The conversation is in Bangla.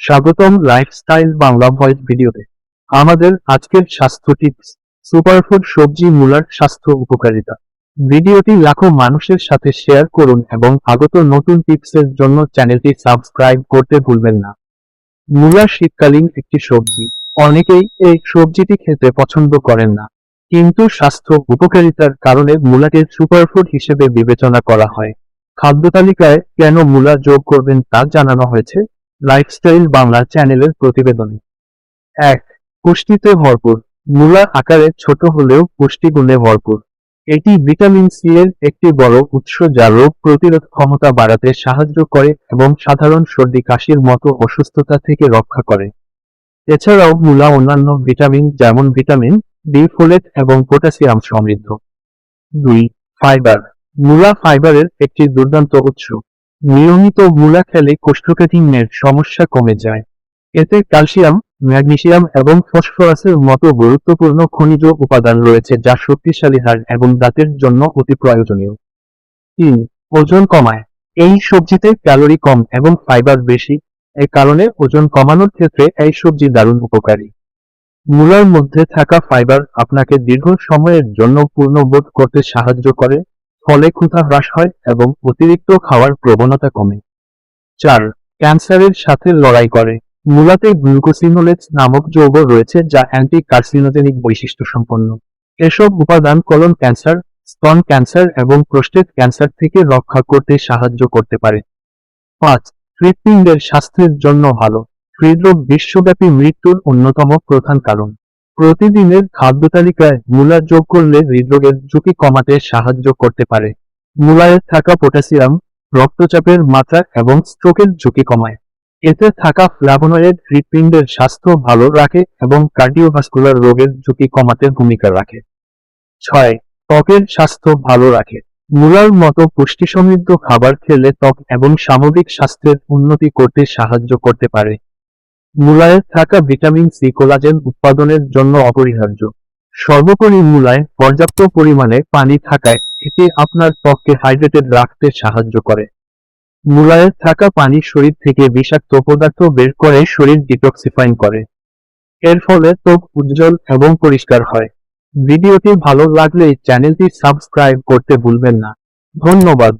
স্বাগতম লাইফস্টাইল বাংলা ভয়েস ভিডিওতে। আমাদের আজকের স্বাস্থ্য টিপস সুপারফুড সবজি মূলার স্বাস্থ্য উপকারিতা। ভিডিওটি লাখো মানুষের সাথে শেয়ার করুন এবং আগত নতুন টিপসের জন্য চ্যানেলটি সাবস্ক্রাইব করতে ভুলবেন না। মূলা শীতকালীন একটি সবজি। অনেকেই এই সবজিটি খেতে পছন্দ করেন না। কিন্তু স্বাস্থ্য উপকারিতার কারণে মূলাকে সুপারফুড হিসেবে বিবেচনা করা হয়। খাদ্য তালিকায় কেন মূলা যোগ করবেন তা জানানো হয়েছে। লাইফস্টাইল বাংলা চ্যানেলের প্রতিবেদনে। এক, পুষ্টিতে ভরপুর। মূলা আকারে ছোট হলেও পুষ্টিগুণে ভরপুর। এটি ভিটামিন সি এর একটি বড় উৎস যা রোগ প্রতিরোধ ক্ষমতা বাড়াতে সাহায্য করে এবং সাধারণ সর্দি কাশির মতো অসুস্থতা থেকে রক্ষা করে। এছাড়াও মূলা অন্যান্য ভিটামিন যেমন ভিটামিন বি ফোলেট এবং পটাশিয়াম সমৃদ্ধ। দুই ফাইবার মূলা ফাইবারের একটি দুর্দান্ত উৎস। নিয়মিত মূলা খেলে কোষ্ঠকাঠিন্যের সমস্যা কমে যায়। এতে ক্যালসিয়াম, ম্যাগনেসিয়াম এবং ফসফরাসের মতো গুরুত্বপূর্ণ খনিজ উপাদান রয়েছে যা শক্তিশালী হাড় এবং দাঁতের জন্য অতি প্রয়োজনীয়। তিন, ওজন কমায়। এই সবজিতে ক্যালোরি কম এবং ফাইবার বেশি, এ কারণে ওজন কমানোর ক্ষেত্রে এই সবজি দারুণ উপকারী। মূলার মধ্যে থাকা ফাইবার আপনাকে দীর্ঘ সময়ের জন্য পূর্ণবোধ করতে সাহায্য করে ফলে ক্ষুধা হ্রাস হয় এবং অতিরিক্ত খাওয়ার প্রবণতা কমে। চার, ক্যান্সারের সাথে লড়াই করে। মূলাতে গ্লুকোসিনোলেটস নামক যৌগ রয়েছে যা অ্যান্টি কার্সিনোজেনিক বৈশিষ্ট্য সম্পন্ন। এসব উপাদান কলন ক্যান্সার স্তন ক্যান্সার এবং প্রোস্টেট ক্যান্সার থেকে রক্ষা করতে সাহায্য করতে পারে। পাঁচ, হৃৎপিণ্ডের স্বাস্থ্যের জন্য ভালো। হৃদরোগ বিশ্বব্যাপী মৃত্যুর অন্যতম প্রধান কারণ। প্রতিদিনের খাদ্য তালিকায় মূলা যোগ করলে হৃদরোগের ঝুঁকি কমাতে সাহায্য করতে পারে। মূলায় থাকা পটাশিয়াম রক্তচাপের মাত্রা এবং স্ট্রোকের ঝুঁকি কমায়। এতে থাকা ফ্ল্যাভোনয়েড হৃৎপিণ্ডের স্বাস্থ্য ভালো রাখে এবং কার্ডিওভাস্কুলার রোগের ঝুঁকি কমাতে ভূমিকা রাখে। ছয়, ত্বকের স্বাস্থ্য ভালো রাখে। মূলার মতো পুষ্টি সমৃদ্ধ খাবার খেলে ত্বক এবং সামগ্রিক স্বাস্থ্যের উন্নতি করতে সাহায্য করতে পারে। মূলায় থাকা ভিটামিন সি কোলাজেন উৎপাদনের জন্য অপরিহার্য। সর্বোপরি মূলায় পর্যাপ্ত পরিমাণে পানি থাকায় এটি আপনার ত্বককে হাইড্রেটেড রাখতে সাহায্য করে। মূলায় থাকা পানি শরীর থেকে বিষাক্ত পদার্থ বের করে শরীর ডিটক্সিফাইং করে। এর ফলে ত্বক উজ্জ্বল এবং পরিষ্কার হয়। ভিডিওটি ভালো লাগলে চ্যানেলটি সাবস্ক্রাইব করতে ভুলবেন না। ধন্যবাদ।